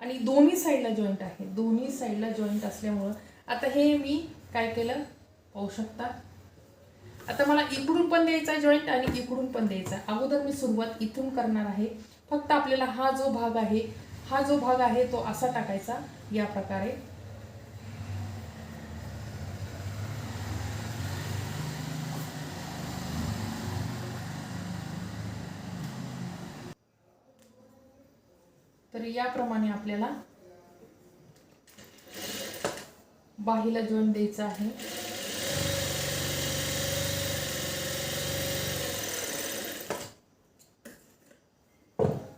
आणि दोन्ही साईडला जॉईंट आहे. दोन्ही साईडला जॉईंट असल्यामुळं आता हे मी काय केलं? पाहू शकता. आता मला इकडून पण द्यायचा जॉईंट आणि इकडून पण द्यायचा. अगोदर मी सुरुवात इथून करणार आहे. फक्त आपल्याला हा जो भाग आहे हा जो भाग आहे तो असा टाकायचा या प्रकारे. तर याप्रमाणे आपल्याला बाहीला जॉईंट द्यायचा आहे.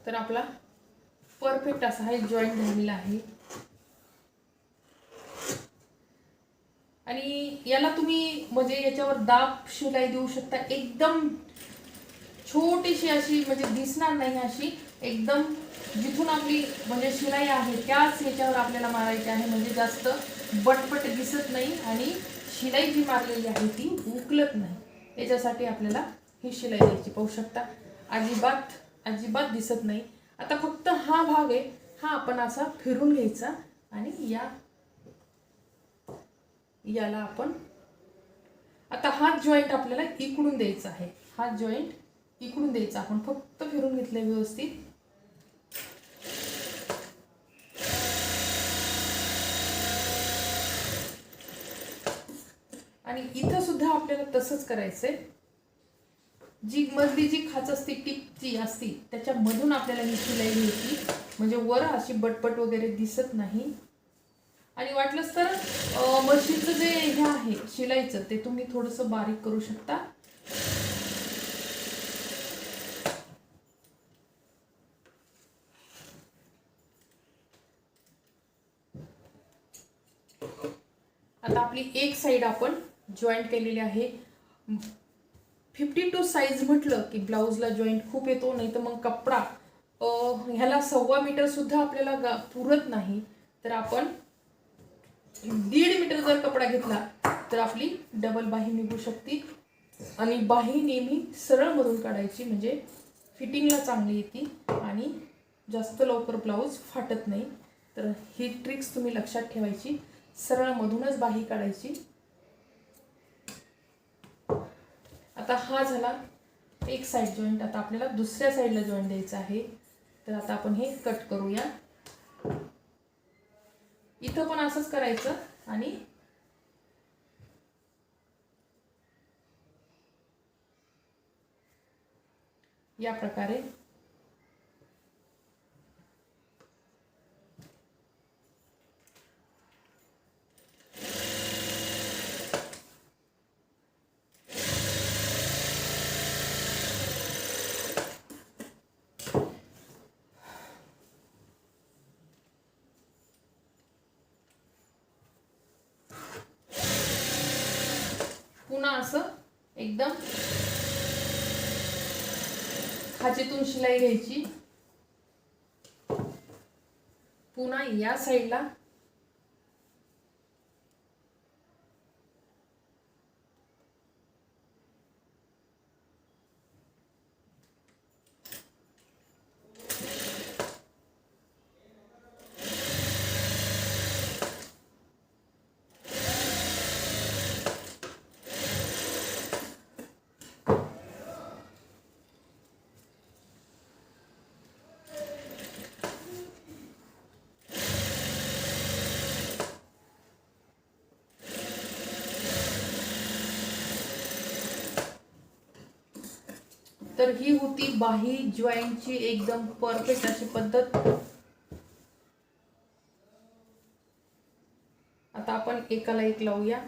तर आपला परफेक्ट असा हा जॉईंट झालेला आहे. आणि याला तुम्ही म्हणजे याच्यावर दाब शिलाई देऊ शकता. एकदम छोटीशी अशी म्हणजे दिसणार नाही अशी. एकदम जिथून आपली म्हणजे शिलाई आहे त्याच ह्याच्यावर आपल्याला मारायची आहे. म्हणजे जास्त बटपट दिसत नाही आणि शिलाई जी मारलेली आहे ती उकलत नाही. याच्यासाठी आपल्याला ही शिलाई द्यायची. पाहू शकता अजिबात अजिबात दिसत नाही. आता फक्त हा भाग आहे. हा आपण असा फिरून घ्यायचा आणि या याला आपण आता हा जॉईंट आपल्याला इकडून द्यायचा आहे. हा जॉईंट इकडून द्यायचा. आपण फक्त फिरून घेतलं व्यवस्थित. आणि इथं सुद्धा आपल्याला तसंच करायचंय. जी मधली जी खाच असती टीप जी असती त्याच्यामधून आपल्याला ही शिलाई घ्यायची म्हणजे वर अशी बटपट वगैरे दिसत नाही. आणि वाटलंच तर मशीनचं जे हे आहे शिलाईचं ते तुम्ही थोडंसं बारीक करू शकता. आता आपली एक साईड आपण जॉईंट केलेली आहे. फिफ्टी टू साईज म्हटलं की ब्लाऊजला जॉईंट खूप येतो नाही तर मग कपडा. ह्याला सव्वा मीटरसुद्धा आपल्याला गा पुरत नाही. तर आपण दीड मीटर जर कपडा घेतला तर आपली डबल बाही निघू शकते. आणि बाही नेहमी सरळ मधून काढायची म्हणजे फिटिंगला चांगली येते आणि जास्त लवकर ब्लाऊज फाटत नाही. तर ही ट्रिक्स तुम्ही लक्षात ठेवायची. सरळ मधूनच बाही काढायची. आता हा झाला एक साईड जॉईंट आता आपल्याला दुसऱ्या साईडला जॉईंट द्यायचा आहे. तर आता आपण हे कट करूया. इथं पण असंच करायचं आणि या प्रकारे पुन्हा असं एकदम खाचेतून शिलाई घ्यायची. पुन्हा या साईडला तर ही होती बाही जॉईंटची एकदम परफेक्ट अशी पद्धत. आता आपण एकाला एक लावूया.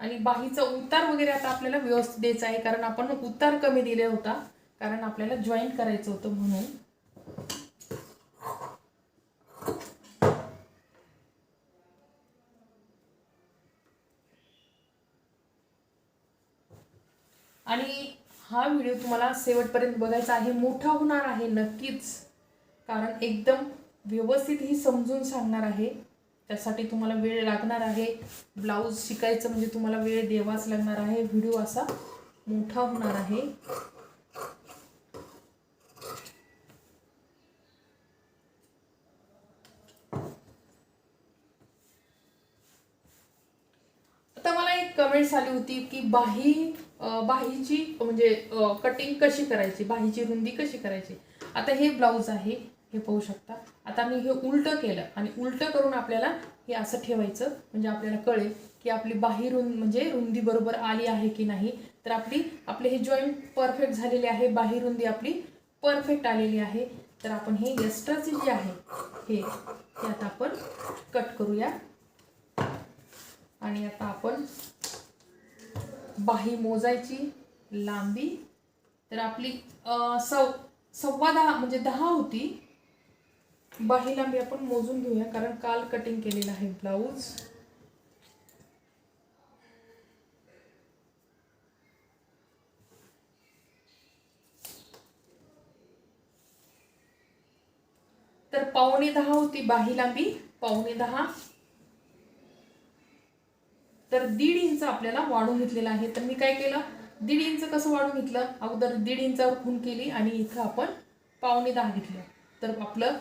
आणि बाहीचा उतार वगैरे आता आपल्याला व्यवस्थित द्यायचा आहे कारण आपण उतार कमी दिले होता कारण आपल्याला जॉईन करायचं होतं म्हणून. आणि हा व्हिडिओ तुम्हाला शेवटपर्यंत बघायचा आहे मोठा होणार आहे नक्कीच. कारण एकदम व्यवस्थित ही समजून सांगणार आहे. त्यासाठी तुम्हाला वेळ लागणार आहे. ब्लाऊज शिकायचं म्हणजे तुम्हाला वेळ द्यावाच लागणार आहे. व्हिडिओ असा मोठा होणार आहे. आता मला एक कमेंट्स आली होती की बाही बाहीची म्हणजे कटिंग कशी करायची? बाहीची रुंदी कशी करायची? आता हे ब्लाऊज आहे हे पाहू शकता. आता मी हे उलटं केलं आणि उलटं करून आपल्याला हे असं ठेवायचं. म्हणजे आपल्याला कळेल की आपली बाही रुंद म्हणजे रुंदी बरोबर आली आहे की नाही. तर आपली आपले हे जॉईंट परफेक्ट झालेले आहे बाही रुंदी आपली परफेक्ट आलेली आहे. तर आपण हे एक्स्ट्राचे जे आहे हे हे आता आपण कट करूया. आणि आता आपण बाही मोजायची लांबी. तर आपली सव सव्वा दहा म्हणजे दहा होती. बाही लांबी आपण मोजून घेऊया कारण काल कटिंग केलेलं आहे ब्लाऊज तर पावणे दहा होती बाही लांबी पावणे दहा. तर दीड इंच आपल्याला वाढून घेतलेला आहे. तर मी काय केलं? दीड इंच कसं वाढून घेतलं? अगोदर दीड इंचावर खून केली आणि इथं आपण पावणे दहा घेतलं. तर आपलं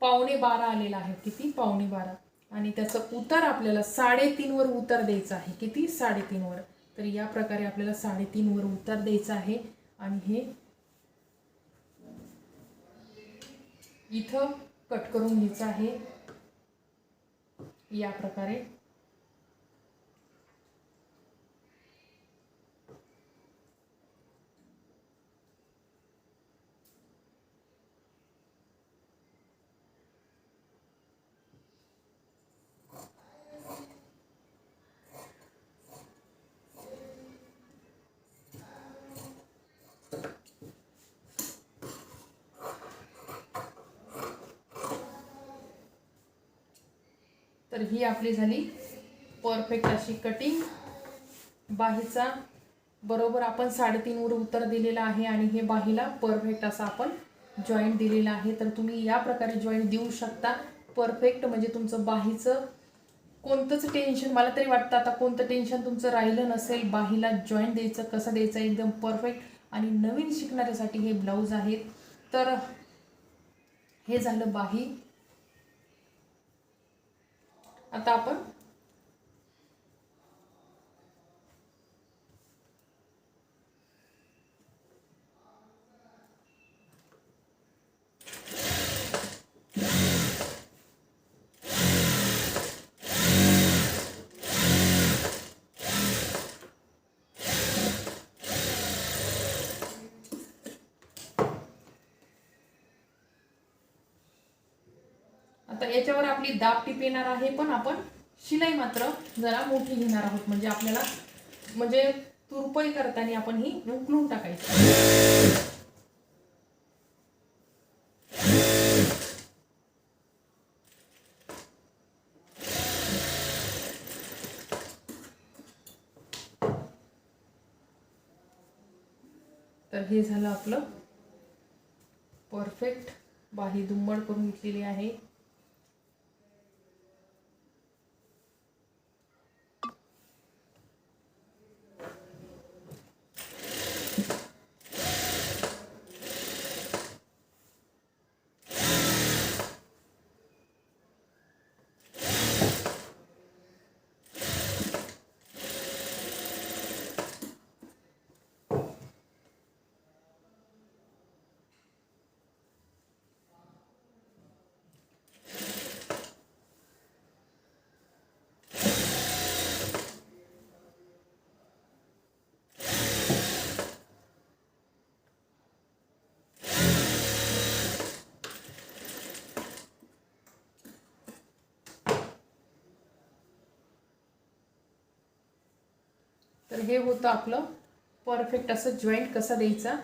पावणे बारा आलेलं आहे. किती? पावणे बारा. आणि त्याचं उतार आपल्याला साडेतीनवर उतार द्यायचं आहे. किती? साडेतीनवर तर या प्रकारे आपल्याला साडेतीनवर उतार द्यायचा आहे. आणि हे इथं कट करून घ्यायचं आहे. या प्रकारे तर ही आपली झाली परफेक्ट अशी कटिंग बाहीचा बरोबर आपण साडेतीनवर उत्तर दिलेलं आहे आणि हे बाहीला परफेक्ट असा आपण जॉईंट दिलेला आहे. तर तुम्ही या प्रकारे जॉईंट देऊ शकता. परफेक्ट म्हणजे तुमचं बाहीचं कोणतंच टेन्शन मला तरी वाटतं आता कोणतं टेन्शन तुमचं राहिलं नसेल बाहीला जॉईंट द्यायचं कसं द्यायचं एकदम परफेक्ट आणि नवीन शिकणाऱ्यासाठी हे ब्लाऊज आहेत. तर हे झालं बाही. आता आपण आता याच्यावर आपली दाब टीप येणार आहे पण आपण शिलाई मात्र जरा मोठी घेणार आहोत. म्हणजे आपल्याला म्हणजे तुरपई करताना आपण ही उकलून टाकायची. तर हे झालं आपलं परफेक्ट बाही दुंबड करून घेतलेली आहे. तर हे होतं आपलं परफेक्ट असं जॉईंट कसा द्यायचा?